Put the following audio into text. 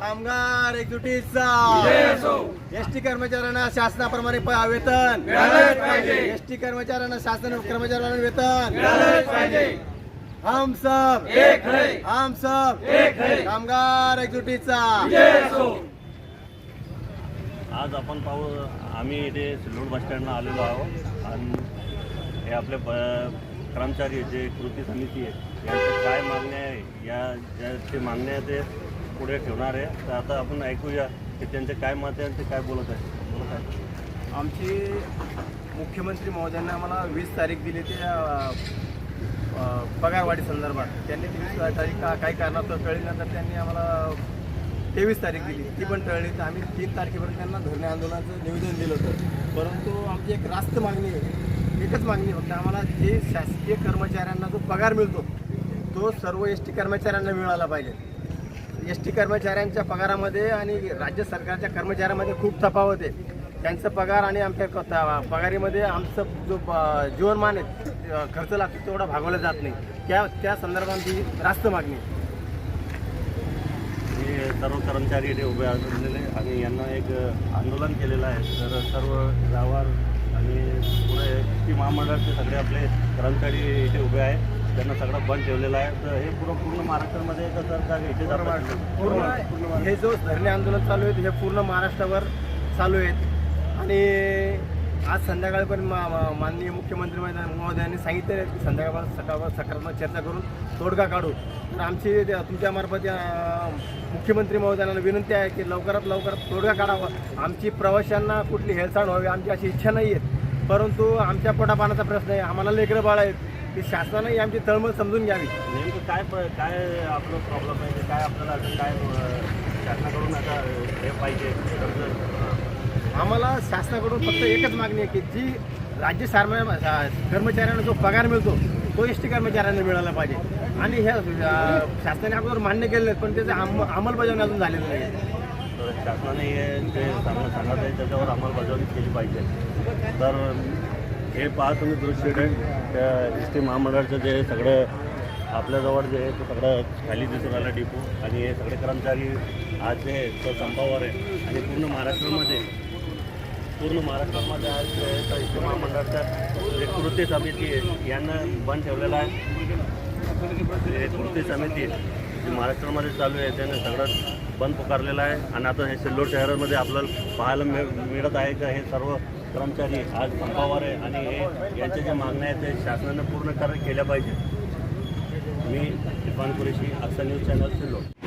कामगार एकजुटीचा एसटी कर्मचाऱ्यांना शासनाप्रमाणे वेतन. एसटी कर्मचाऱ्यांना शासन कर्मचाऱ्यांना वेतन. हम सब. हम सब. कामगार एकजुटीचा आज आपण पाहू आम्ही इथे सिल्लोड बस स्टँडला आलेलो आहोत आणि हे आपले ब कर्मचारी जे कृती समिती आहे यांचे काय मागण्या आहे या ज्या ते मागण्या आहे ते पुढे ठेवणार आहे. तर आता आपण ऐकूया की त्यांचे काय मत आहे आणि ते काय बोलत आहे बोलत आहे आमची मुख्यमंत्री महोदयांनी आम्हाला वीस तारीख दिली ते पगारवाढी संदर्भात. त्यांनी ती वीस तारीख का काही कारणास्तव टळल्यानंतर त्यांनी आम्हाला तेवीस तारीख दिली. ती पण टळली. तर आम्ही तीन तारखेपर्यंत त्यांना धरणे आंदोलनाचं निवेदन दिलं होतं. परंतु आमची एक रास्त मागणी आहे. एकच मागणी होती फक्त आम्हाला जे शासकीय कर्मचाऱ्यांना जो पगार मिळतो तो सर्व एस टी कर्मचाऱ्यांना मिळाला पाहिजे. एस टी कर्मचाऱ्यांच्या पगारामध्ये आणि राज्य सरकारच्या कर्मचाऱ्यांमध्ये खूप तफावत आहे. त्यांचा पगार आणि आमच्या पगारीमध्ये आमचं जो प- जीवनमान आहे खर्च लागतो तेवढा भागवला जात नाही. त्या त्या संदर्भात ही रास्त मागणी आहे. हे सर्व कर्मचारी इथे उभे असलेले आणि यांना एक आंदोलन केलेलं आहे. तर सर्व गावात आणि पुढे टी महामंडळाचे सगळे आपले कर्मचारी इथे उभे आहेत. त्यांना सगळं बंद ठेवलेलं आहे. तर हे पूर्ण पूर्ण महाराष्ट्रामध्ये कसं का इथे पूर्ण हे जो धरणे आंदोलन चालू आहे हे पूर्ण महाराष्ट्रावर चालू आहेत. आणि आज संध्याकाळपर्यंत मा- मा- माननीय मुख्यमंत्री महोदयांनी सांगितलेलं आहे की संध्याकाळ सकाळ सकारात्मक चर्चा करून तोडगा काढू. तर आमची तुमच्यामार्फत मुख्यमंत्री महोदयांना विनंती आहे की लवकरात लवकरात तोडगा काढावा. आमची प्रवाशांना कुठली हेळसाण व्हावी आमची अशी इच्छा नाही आहे. परंतु आमच्या पोटापाण्याचा प्रश्न आहे. आम्हाला लेकरं बाळ आहेत. की शासनाने आमची तळमळ समजून घ्यावी. नेमकं काय प- काय आपलं प्रॉब्लेम आहे? काय आपल्याला काय शासनाकडून आता हे पाहिजे? आम्हाला शासनाकडून फक्त एकच मागणी आहे की जी राज्य सारम्या कर्मचाऱ्यांना जो पगार मिळतो तो एस टी कर्मचाऱ्यांना मिळाला पाहिजे. आणि ह्या शासनाने अगोदर मान्य केलेलं आहे पण त्याचं अंम अंमलबजावणी अजून झालेलं नाही. तर शासनाने जे सांगत सांगत आहे त्याच्यावर अंमलबजावणी केली पाहिजे. तर हे पाहा तुम्ही दृश्य त्या एस टी महामंडळाचं जे सगळं आपल्याजवळ जे आहे ते सगळं खाली दिसून आलं डिपो आणि हे सगळे कर्मचारी आज जे तो संपावर आहे. आणि पूर्ण महाराष्ट्रामध्ये पूर्ण महाराष्ट्रामध्ये आज साहित्य महामंडळाच्या जे कृती समिती आहे यांना बंद ठेवलेला आहे. हे कृती समिती आहे जी महाराष्ट्रामध्ये चालू आहे त्याने सगळं बंद पुकारलेलं आहे. आणि आता हे सिल्लोड शहरामध्ये आपल्याला पाहायला मिळ मिळत आहे का हे सर्व कर्मचारी आज संपावर आहे. आणि हे यांच्या ज्या मागण्या आहेत ते शासनाने पूर्ण कार्य केल्या पाहिजे मी इरफान कुरेशी आजचा न्यूज चॅनल सिल्लोड.